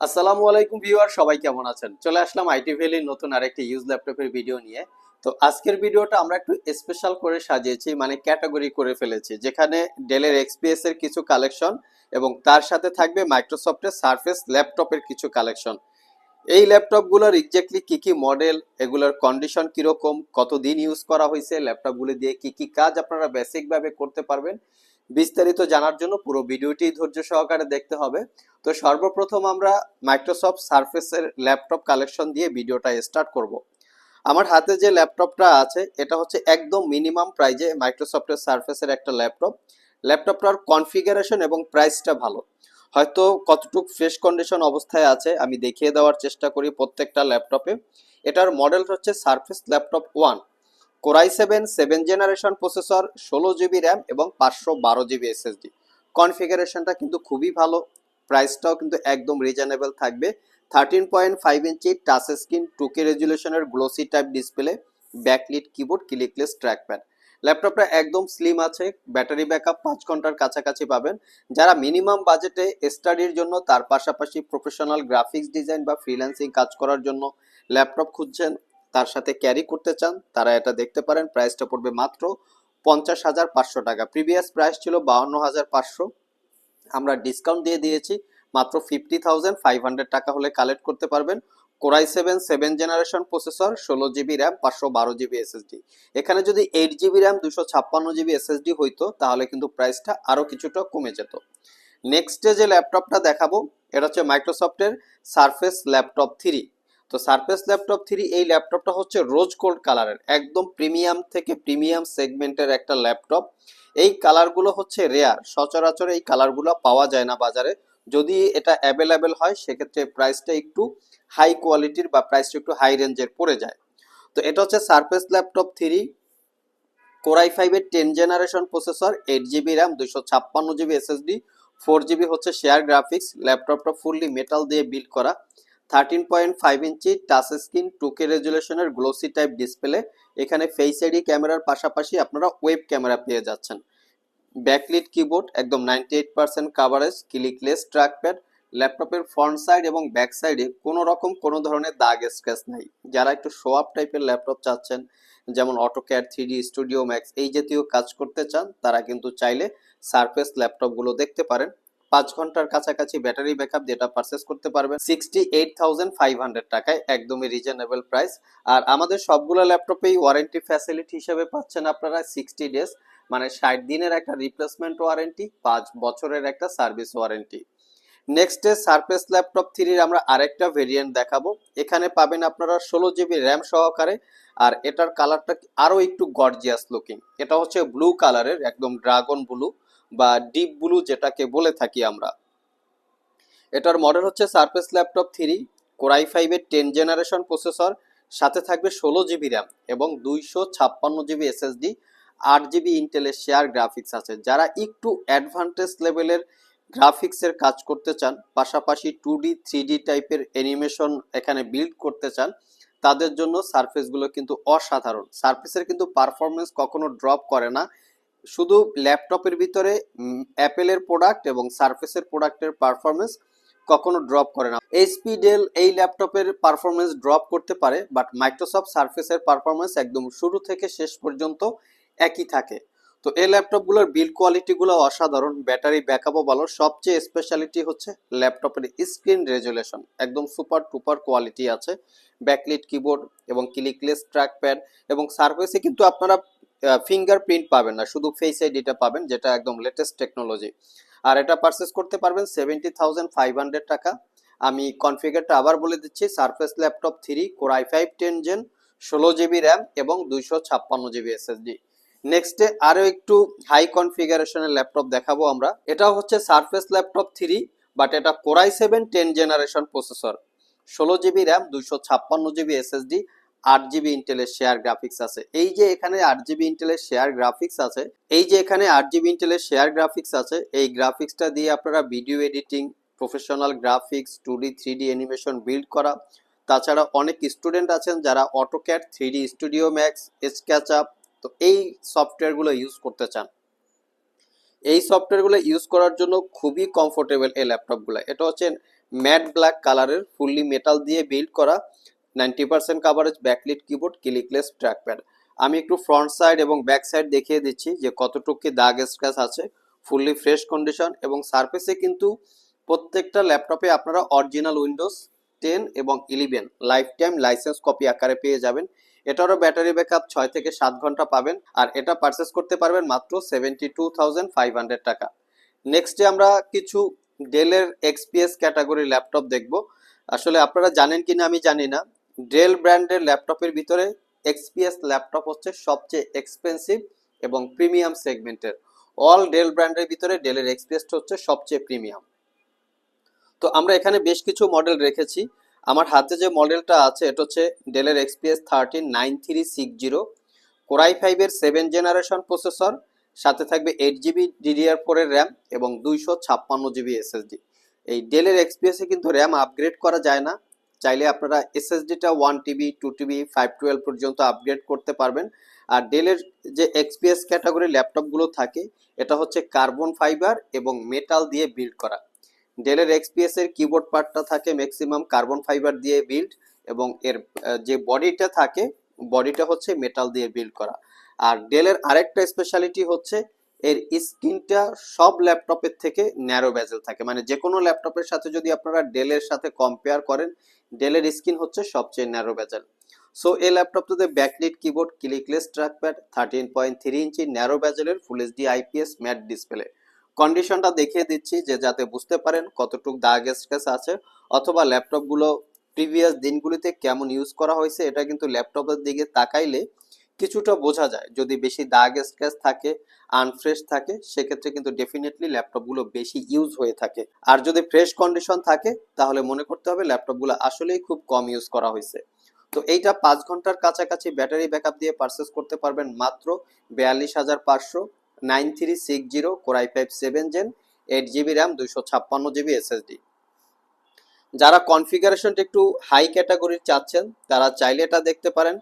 আসসালামু আলাইকুম ভিউয়ার, সবাই কেমন আছেন? চলে আসলাম আইটি ভ্যালির নতুন আরেকটি ইউজ ল্যাপটপের ভিডিও নিয়ে। তো আজকের ভিডিওটা আমরা একটু স্পেশাল করে সাজিয়েছি মানে ক্যাটাগরি করে ফেলেছি, যেখানে ডেলের এক্সপিএস এর কিছু কালেকশন এবং তার সাথে থাকবে মাইক্রোসফটের সারফেস ল্যাপটপের কিছু কালেকশন এই ল্যাপটপগুলোর এক্স্যাক্টলি কি কি মডেল এগুলোর কন্ডিশন কীরকম, কতদিন ইউজ করা হয়েছে ল্যাপটপগুলো দিয়ে কি কি কাজ আপনারা বেসিকভাবে করতে পারবেন বিস্তারিত জানার জন্য পুরো ভিডিওটি ধৈর্য সহকারে দেখতে হবে। তো সর্বপ্রথম আমরা মাইক্রোসফট সারফেসের ল্যাপটপ কালেকশন দিয়ে ভিডিওটা স্টার্ট করব। আমার হাতে যে ল্যাপটপটা আছে, এটা হচ্ছে একদম মিনিমাম প্রাইজে মাইক্রোসফটের সারফেসের একটা ল্যাপটপ। ল্যাপটপটার কনফিগারেশন এবং প্রাইসটা ভালো। হয়তো কতটুক ফ্রেশ কন্ডিশন অবস্থায় আছে, আমি দেখিয়ে দেওয়ার চেষ্টা করি প্রত্যেকটা ল্যাপটপে। এটার মডেল হচ্ছে Surface laptop one. Core i seven seven generation processor, ষোলো জিবি র্যাম এবং পাঁচশো বারো জিবি এসএসডি। কনফিগারেশনটা কিন্তু খুবই ভালো, প্রাইসটাও কিন্তু একদম রিজনেবল থাকবে। Thirteen point five inch touch screen two K রেজুলেশনের glossy type display backlit keyboard clickless trackpad ল্যাপটপটা একদম স্লিম আছে ব্যাটারি ব্যাকআপ পাঁচ ঘণ্টার কাছাকাছি পাবেন। যারা মিনিমাম বাজেটে স্টাডির জন্য, তার পাশাপাশি প্রফেশনাল গ্রাফিক্স ডিজাইন বা ফ্রিল্যান্সিং কাজ করার জন্য ল্যাপটপ খুঁজছেন তার সাথে ক্যারি করতে চান, তারা এটা দেখতে পারেন, প্রাইসটা পড়বে মাত্র পঞ্চাশ হাজার পাঁচশো টাকা। প্রিভিয়াস প্রাইস ছিল বাউন্ন হাজার পাঁচশো। আমরা ডিসকাউন্ট দিয়ে দিয়েছি, মাত্র ফিফটি থাউজেন্ড ফাইভ হান্ড্রেড টাকা হলে কালেক্ট করতে পারবেন। Core i seven seven generation processor, ষোলো জিবি র্যাম, পাঁচশো বারো জিবি এসএসডি। এখানে যদি এইট জিবি র্যাম, দুশো ছাপ্পান্ন জিবি এসএসডি হইতো, তাহলে কিন্তু প্রাইসটা আরও কিছুটা কমে যেত। নেক্সট যে ল্যাপটপটা দেখাবো, এটা হচ্ছে মাইক্রোসফটের সারফেস ল্যাপটপ থ্রি। তো সারফেস ল্যাপটপ থ্রি এই ল্যাপটপটা হচ্ছে রোজ গোল্ড কালারের একদম প্রিমিয়াম থেকে প্রিমিয়াম সেগমেন্টের একটা ল্যাপটপ এই কালারগুলো হচ্ছে রেয়ার সচরাচর এই কালারগুলো পাওয়া যায় না বাজারে। যদি এটা অ্যাভেলেবেল হয়, সেক্ষেত্রে প্রাইসটা একটু হাই কোয়ালিটির বা প্রাইসটা একটু হাই রেঞ্জের পড়ে যায়। তো এটা হচ্ছে surface laptop three core i ফাইভের ten generation processor eight GB RAM দুশো ছাপ্পান্ন জিবি এসএসডি ফোর জিবি হচ্ছে শেয়ার গ্রাফিক্স ল্যাপটপটা ফুললি মেটাল দিয়ে বিল্ড করা। Thirteen point five inch touch screen two K রেজুলেশনের glossy type display এখানে face ID ক্যামেরার পাশাপাশি আপনারা ওয়েব ক্যামেরা পেয়ে যাচ্ছেন। ব্যাকলিট কিবোর্ড একদম ninety eight percent coverage clickless trackpad ল্যাপটপের ফ্রন্ট সাইড এবং ব্যাক সাইডে কোনো রকম কোনো ধরনের দাগ স্ক্র্যাচ নাই। যারা একটু শো আপ টাইপের ল্যাপটপ চাচ্ছেন, যেমন AutoCAD three D studio max এই জাতীয় কাজ করতে চান, তারা কিন্তু চাইলে সারফেস ল্যাপটপগুলো দেখতে পারেন। পাঁচ ঘণ্টার কাছাকাছি ব্যাটারি ব্যাকআপ যেটা পারচেস করতে পারবেন sixty eight thousand five hundred টাকায় একদমই রিজনেবল প্রাইস আর আমাদের সবগুলো ল্যাপটপেই ওয়ারেন্টি ফ্যাসিলিটি হিসেবে পাচ্ছেন আপনারা সিক্সটি ডেজ মানে ষাট দিনের একটা রিপ্লেসমেন্ট ওয়ারেন্টি পাঁচ বছরের একটা service warranty next day Surface laptop থ্রির আমরা আরেকটা ভেরিয়েন্ট দেখাবো। এখানে পাবেন আপনারা ষোলো জিবি র্যাম সহকারে, আর এটার কালারটা আরও একটু গর্জিয়াস লুকিং এটা হচ্ছে ব্লু কালারের একদম ড্রাগন ব্লু বা ডিপ ব্লু যেটাকে বলে থাকি আমরা। এটার মডেল হচ্ছে Surface laptop three core i ফাইভের টেন জেনারেশন প্রসেসর সাথে থাকবে ষোলো জিবি র্যাম এবং দুইশো ছাপ্পান্ন জিবি এসএসডি আট জিবি ইন্টেলের শেয়ার গ্রাফিক্স আছে। যারা একটু অ্যাডভান্টেজ লেভেলের গ্রাফিক্সের কাজ করতে চান, পাশাপাশি টু ডি থ্রি ডি টাইপের অ্যানিমেশন এখানে বিল্ড করতে চান, তাদের জন্য সার্ফেসগুলো কিন্তু অসাধারণ। সার্ফেসের কিন্তু পারফরমেন্স কখনো ড্রপ করে না। শুধু ল্যাপটপের ভিতরে অ্যাপেলের প্রোডাক্ট এবং সার্ফেসের প্রোডাক্টের পারফরমেন্স কখনো ড্রপ করে না। এইচপি ডেল এই ল্যাপটপের পারফরমেন্স ড্রপ করতে পারে বাট মাইক্রোসফট সার্ফেসের পারফরমেন্স একদম শুরু থেকে শেষ পর্যন্ত একই থাকে। তো এই ল্যাপটপগুলোর বিল্ড কোয়ালিটিগুলো অসাধারণ ব্যাটারি ব্যাকআপও ভালো, সবচেয়ে স্পেশালিটি হচ্ছে ল্যাপটপের স্ক্রিন রেজুলেশন একদম সুপার টুপার কোয়ালিটি আছে। ব্যাকলিট কিবোর্ড এবং ক্লিকলেস ট্র্যাকপ্যাড এবং সার্ফেসে কিন্তু আপনারা ফিঙ্গারপ্রিন্ট পাবেন না, শুধু ফেস আইডিটা পাবেন, যেটা একদম লেটেস্ট টেকনোলজি আর এটা পারচেস করতে পারবেন সেভেন্টি থাউজেন্ড ফাইভ হান্ড্রেড টাকা। আমি কনফিগারটা আবার বলে দিচ্ছি Surface laptop three core i five ten gen ষোলো জিবি র্যাম এবং দুইশো ছাপ্পান্ন জিবি এসএসডি নেক্সটে আরও একটু হাই কনফিগারেশনের ল্যাপটপ দেখাবো আমরা। এটা হচ্ছে সারফেস ল্যাপটপ থ্রি বাট এটা core i seven ten generation processor ষোলো জিবি র্যাম দুইশো ছাপ্পান্ন জিবি এসএসডি আট জিবি ইন্টেলের শেয়ার গ্রাফিক্স আছে। এই যে এখানে আট জিবি ইন্টেলের শেয়ার গ্রাফিক্স আছে, এই যে এখানে আট জিবি ইন্টেলের শেয়ার গ্রাফিক্স আছে, এই গ্রাফিক্সটা দিয়ে আপনারা video editing professional graphics two D three D animation build করা। তাছাড়া অনেক স্টুডেন্ট আছেন যারা AutoCAD three D studio max SketchUp তো এই সফটওয়্যারগুলো ইউজ করতে চান। এই সফটওয়্যারগুলো ইউজ করার জন্য খুবই কমফোর্টেবল এই ল্যাপটপগুলো এটা হচ্ছে ম্যাট ব্ল্যাক কালারের ফুললি মেটাল দিয়ে বিল্ড করা। Ninety percent coverage backlit keyboard clickless trackpad আমি একটু ফ্রন্ট সাইড এবং ব্যাক সাইড দেখিয়ে দিচ্ছি যে কতটুকু কি দাগ স্ক্র্যাচ আছে। ফুললি ফ্রেশ কন্ডিশন এবং সার্ফেসে কিন্তু প্রত্যেকটা ল্যাপটপে আপনারা অরিজিনাল উইন্ডোজ টেন এবং eleven life time licence copy আকারে পেয়ে যাবেন। এটারও ব্যাটারি ব্যাকআপ ছয় থেকে সাত ঘণ্টা পাবেন আর এটা পারচেস করতে পারবেন মাত্র seventy two thousand five hundred টাকা নেক্সটে আমরা কিছু ডেলের এক্সপিএস ক্যাটাগরি ল্যাপটপ দেখব। আসলে আপনারা জানেন কিনা আমি জানি না। ডেল ব্র্যান্ডের ল্যাপটপের ভিতরে এক্সপিএস ল্যাপটপ হচ্ছে সবচেয়ে এক্সপেন্সিভ এবং প্রিমিয়াম সেগমেন্টের অল ডেল ব্র্যান্ডের ভিতরে ডেলের এক্সপিএসটা হচ্ছে সবচেয়ে প্রিমিয়াম তো আমরা এখানে বেশ কিছু মডেল রেখেছি। আমার হাতে যে মডেলটা আছে, এটা হচ্ছে ডেলের XPS thirteen nine three six zero core i ফাইভের সেভেন জেনারেশন প্রসেসর সাথে থাকবে এইট জিবি ডিডিআর ফোরের র্যাম এবং দুইশো ছাপ্পান্ন জিবি এসএসডি এই ডেলের এক্সপিএসে কিন্তু র্যাম আপগ্রেড করা যায় না। চাইলে আপনারা এসএসডিটা one TB two TB five twelve পর্যন্ত আপগ্রেড করতে পারবেন। আর ডেলের যে এক্সপিএস ক্যাটাগরি ল্যাপটপগুলো থাকে, এটা হচ্ছে কার্বন ফাইবার এবং মেটাল দিয়ে বিল্ড করা। ডেলের এক্সপিএস এর কিবোর্ড পার্টটা থাকে ম্যাক্সিমাম কার্বন ফাইবার দিয়ে বিল্ড এবং এর যে বডিটা থাকে বডিটা হচ্ছে মেটাল দিয়ে বিল্ড করা। আর ডেলের আরেকটা স্পেশালিটি হচ্ছে এর স্ক্রিনটা সব ল্যাপটপের থেকে ন্যারো ব্যাজেল থাকে। মানে যে কোনো ল্যাপটপের সাথে যদি আপনারা ডেলের সাথে কম্পেয়ার করেন ডেলের স্ক্রিন হচ্ছে সবচেয়ে ন্যারো ব্যাজেল সো এই ল্যাপটপটাতে backlit keyboard clickless trackpad thirteen point three inch narrow ব্যাজেলের full HD IPS matte display কন্ডিশনটা দেখিয়ে দিচ্ছি যে যাতে বুঝতে পারেন কতটুক দাগ স্ক্র্যাচ আছে অথবা ল্যাপটপগুলো প্রিভিয়াস দিনগুলিতে কেমন ইউজ করা হয়েছে, এটা কিন্তু ল্যাপটপের দিকে তাকাইলে কিছুটা বোঝা যায়। যদি বেশি দাগ স্ক্র্যাচ থাকে, আনফ্রেশ থাকে, সেক্ষেত্রে কিন্তু ডেফিনেটলি ল্যাপটপগুলো বেশি ইউজ হয়ে থাকে। আর যদি ফ্রেশ কন্ডিশন থাকে, তাহলে মনে করতে হবে ল্যাপটপগুলো আসলেই খুব কম ইউজ করা হয়েছে। তো এইটা পাঁচ ঘণ্টার কাছাকাছি ব্যাটারি ব্যাকআপ দিয়ে পারচেস করতে পারবেন মাত্র বিয়াল্লিশ হাজার পাঁচশো nine three six zero core i five seven gen eight GB RAM দুইশো ছাপ্পান্ন জিবি এসএসডি যারা কনফিগারেশনটা একটু হাই ক্যাটাগরির চাচ্ছেন, তারা চাইলে এটা দেখতে পারেন।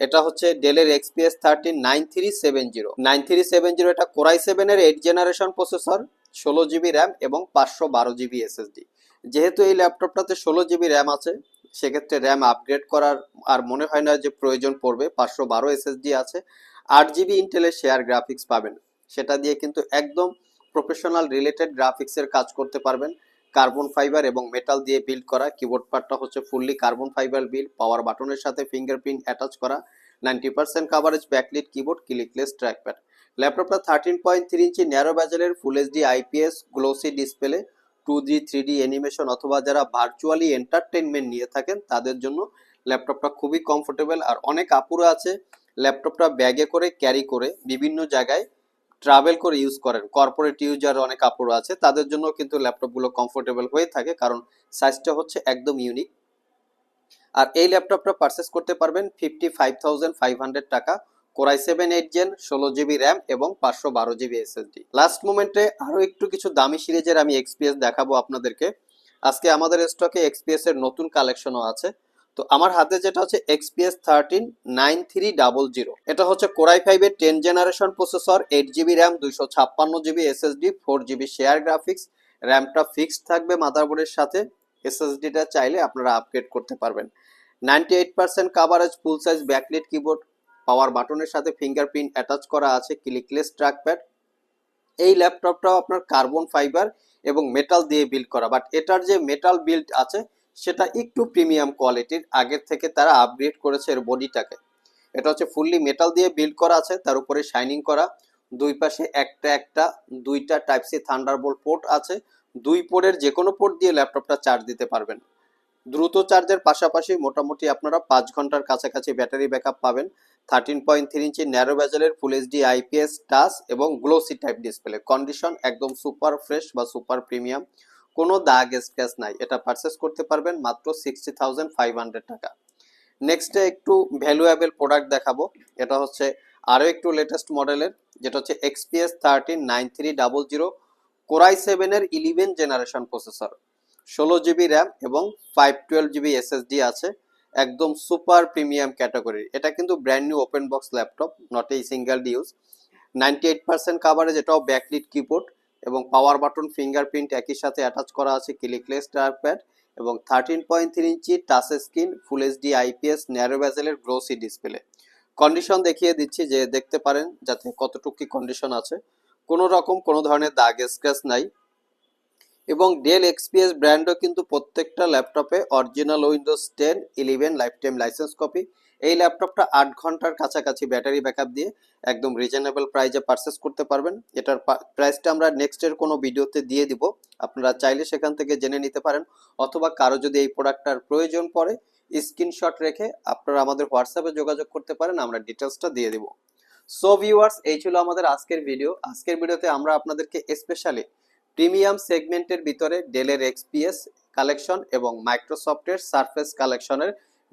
এটা হচ্ছে ডেলের XPS thirty nine three seven zero. Nine three seven zero এটা কোরাই সেভেনের এইট জেনারেশন প্রসেসর, ষোলো জিবি র্যাম এবং পাঁচশো বারো জিবি এসএসডি। যেহেতু এই ল্যাপটপটাতে ষোলো জিবি র্যাম আছে, সেক্ষেত্রে র্যাম আপগ্রেড করার আর মনে হয় না যে প্রয়োজন পড়বে, পাঁচশো বারো এসএসডি আছে, আট জিবি ইন্টেলের শেয়ার গ্রাফিক্স পাবেন। সেটা দিয়ে কিন্তু একদম প্রফেশনাল রিলেটেড গ্রাফিক্সের কাজ করতে পারবেন। কার্বন ফাইবার এবং মেটাল দিয়ে বিল্ড করা। কিবোর্ড পার্টটা হচ্ছে fully carbon fibre build. Power বাটনের সাথে ফিঙ্গারপ্রিন্ট অ্যাটাচ করা। Ninety percent coverage backlit keyboard clickless trackpad ল্যাপটপটা thirteen point three inch narrow ব্যাজেলের full HD IPS glossy display two D three D animation অথবা যারা virtually entertainment নিয়ে থাকেন, তাদের জন্য ল্যাপটপটা খুবই কমফোর্টেবল আর অনেক আপুরা আছে ল্যাপটপটা ব্যাগে করে ক্যারি করে বিভিন্ন জায়গায় ট্রাভেল করে ইউজ করেন। কর্পোরেট ইউজার অনেক কাপড় আছে, তাদের জন্য কিন্তু ল্যাপটপগুলো কমফোর্টেবল হয়ে থাকে, কারণ সাইজটা হচ্ছে একদম ইউনিক আর এই ল্যাপটপটা পারচেস করতে পারবেন fifty five thousand five hundred টাকা core i seven eight gen ষোলো জিবি র্যাম এবং পাঁচশো বারো জিবি এসএসডি লাস্ট মোমেন্টে আরও একটু কিছু দামি সিরিজের আমি এক্সপিএস দেখাবো আপনাদেরকে। আজকে আমাদের স্টকে এক্সপিএস এর নতুন কালেকশনও আছে। তো আমার হাতে যেটা হচ্ছে XPS thirteen nine three double zero এটা হচ্ছে কোরাই ফাইভের ten generation processor eight GB RAM দুইশো ছাপ্পান্ন GB SSD four GB share graphics র্যামটা fixed থাকবে মাদারবোর্ডের সাথে। এসএসডিটা চাইলে আপনারা আপগ্রেড করতে পারবেন। Ninety eight percent coverage full size backlit keyboard power বাটনের সাথে ফিঙ্গারপ্রিন্ট অ্যাটাচ করা আছে ক্লিকলেস ট্র্যাকপ্যাড এই ল্যাপটপটাও আপনার কার্বন ফাইবার এবং মেটাল দিয়ে বিল্ড করা। বাট এটার যে মেটাল বিল্ড আছে সেটা একটু প্রিমিয়াম কোয়ালিটির আগের থেকে তারা আপগ্রেড করেছে এর বডিটাকে এটা হচ্ছে ফুললি মেটাল দিয়ে বিল্ড করা আছে, তার উপরে শাইনিং করা। দুই পাশে একটা একটা, দুইটা টাইপ সি থান্ডারবোল্ট পোর্ট আছে। দুই পোর্টের যে কোনো পোর্ট দিয়ে ল্যাপটপটা চার্জ দিতে পারবেন। দ্রুত চার্জের পাশাপাশি মোটামুটি আপনারা পাঁচ ঘণ্টার কাছাকাছি ব্যাটারি ব্যাকআপ পাবেন। Thirteen point three inch narrow ব্যাজেলের full HD IPS touch এবং গ্লোসি টাইপ ডিসপ্লে কন্ডিশন একদম সুপার ফ্রেশ বা সুপার প্রিমিয়াম কোনো দাগ স্ক্র্যাচ নাই, এটা পারচেস করতে পারবেন মাত্র সিক্সটি থাউজেন্ড ফাইভ হান্ড্রেড টাকা। নেক্সটে একটু ভ্যালুয়েবল প্রোডাক্ট দেখাবো, এটা হচ্ছে আরও একটু লেটেস্ট মডেলের যেটা হচ্ছে XPS thirteen nine three double zero core i সেভেনের ইলেভেন জেনারেশন প্রসেসর ষোলো জিবি র্যাম এবং ফাইভ টুয়েলভ জিবি এসএসডি আছে, একদম সুপার প্রিমিয়াম ক্যাটাগরির এটা কিন্তু brand new open box laptop not এই single use ninety eight percent coverage এটাও ব্যাকলিট কিবোর্ড এবং পাওয়ার বাটন ফিঙ্গারপ্রিন্ট একই সাথে অ্যাটাচ করা আছে ক্লিকলেস ট্র্যাকপ্যাড এবং thirteen point three inch touch screen full HD IPS narrow ব্যাজেলের glossy display condition দেখিয়ে দিচ্ছি যে দেখতে পারেন যাতে কতটুকু কি কন্ডিশন আছে। কোনো রকম কোনো ধরনের দাগ স্ক্র্যাচ নাই এবং ডেল এক্সপিএস ব্র্যান্ডও কিন্তু প্রত্যেকটা ল্যাপটপে original Windows ten eleven lifetime licence copy এই ল্যাপটপটা আট ঘণ্টার কাছাকাছি ব্যাটারি ব্যাকআপ দিয়ে একদম রিজনেবল প্রাইজে পারচেস করতে পারবেন। এটার প্রাইসটা আমরা নেক্সটের কোনো ভিডিওতে দিয়ে দিব। আপনারা চাইলে সেখান থেকে জেনে নিতে পারেন। অথবা কারও যদি এই প্রোডাক্টটার প্রয়োজন পড়ে স্ক্রিনশট রেখে আপনারা আমাদের হোয়াটসঅ্যাপে যোগাযোগ করতে পারেন, আমরা ডিটেলসটা দিয়ে দিব। সো ভিউয়ার্স এই ছিল আমাদের আজকের ভিডিও আজকের ভিডিওতে আমরা আপনাদেরকে স্পেশালি প্রিমিয়াম সেগমেন্টের ভিতরে ডেলের এক্সপিএস কালেকশন এবং মাইক্রোসফটের সারফেস কালেকশনের